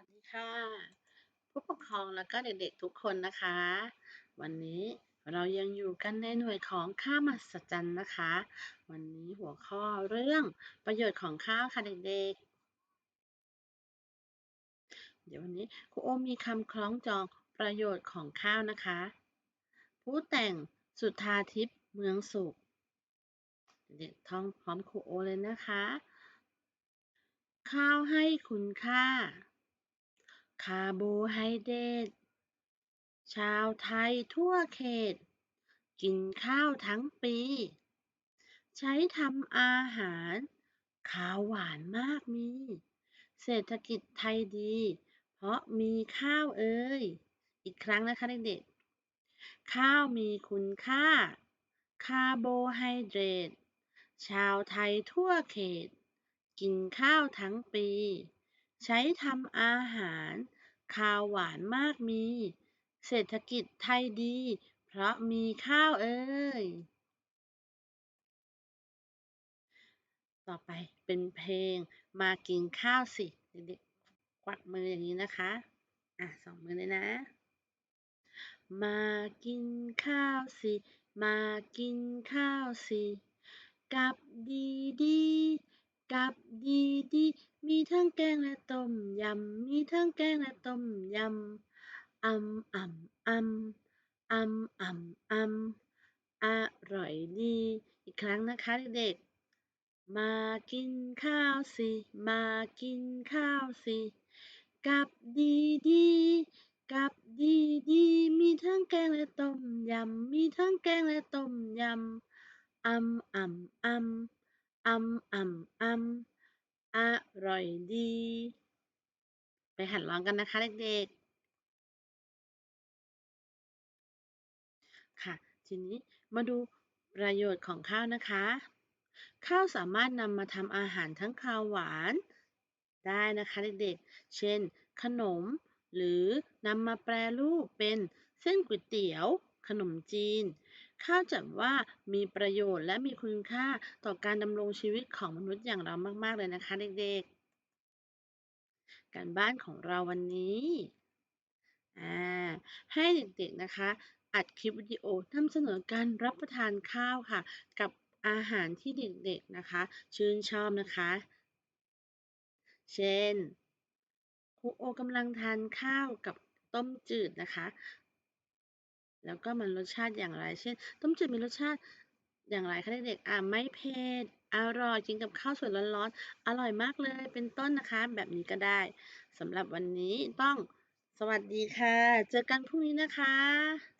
วัสดีค่ะ ผู้ปกครองและก็เด็กๆทุกคนนะคะ วันนี้เรายังอยู่กันในหน่วยของข้าวมหัศจรรย์นะคะ วันนี้หัวข้อเรื่องประโยชน์ของข้าวค่ะเด็กๆ เดี๋ยววันนี้ครูโอมีคำคล้องจองประโยชน์ของข้าวนะคะ ผู้แต่งสุธาทิพย์เมืองสุข เด็กท่องพร้อมครูโอเลยนะคะข้าวให้คุณค่า คาร์โบไฮเดรตชาวไทยทั่วเขต กินข้าวทั้งปี ใช้ทำอาหาร ข้าวหวานมากมี เศรษฐกิจไทยดี เพราะมีข้าวเอ่ย อีกครั้งนะคะเด็กๆ ข้าวมีคุณค่า คาร์โบไฮเดรตชาวไทยทั่วเขต กินข้าวทั้งปี ใช้ทำอาหารข้าวหวานมากมี เศรษฐกิจไทยดี เพราะมีข้าวเอ่ย ต่อไปเป็นเพลงมากินข้าวสิ เด็กๆ ควักมืออย่างนี้นะคะ อะสองมือเลยนะ มากินข้าวสิ มากินข้าวสิ กับดีดี กับดีดี มีทั้งแกงและต้มยำ มีทั้งแกงและต้มยำอ่ำอ่ำอ่ำอ่ำอ่ำอ่ำอร่อยดี อีกครั้งนะคะเด็กๆ มากินข้าวสิ มากินข้าวสิ กับดีดีกับดีดี มีทั้งแกงและต้มยำ มีทั้งแกงและต้มยำอ่ำอ่ำอ่ำ อ่ำอ่ำอ่ำอร่อยดี ไปหัดร้องกันนะคะเด็กๆ ค่ะ ทีนี้มาดูประโยชน์ของข้าวนะคะ ข้าวสามารถนำมาทำอาหารทั้งข้าวหวาน ได้นะคะเด็กๆ เช่น ขนม หรือนำมาแปรรูปเป็นเส้นก๋วยเตี๋ยว ขนมจีน ข้าวจัดว่ามีประโยชน์และมีคุณค่าต่อการดำรงชีวิตของมนุษย์อย่างเรามาก ๆ เลยนะคะเด็กๆ การบ้านของเราวันนี้ให้เด็กๆนะคะ อัดคลิปวิดีโอนำเสนอการรับประทานข้าวค่ะ กับอาหารที่เด็กๆนะคะ ชื่นชอบนะคะ เช่นครูโอกำลังทานข้าวกับต้มจืดนะคะ แล้วก็มันรสชาติอย่างไร เช่น ต้มจืดมีรสชาติอย่างไรคะเด็กๆอ่าไม่เผ็ดอร่อยกินกับข้าวสวยร้อนๆ อร่อยมากเลย เป็นต้นนะคะ แบบนี้ก็ได้สำหรับวันนี้ต้องสวัสดีค่ะ เจอกันพรุ่งนี้นะคะ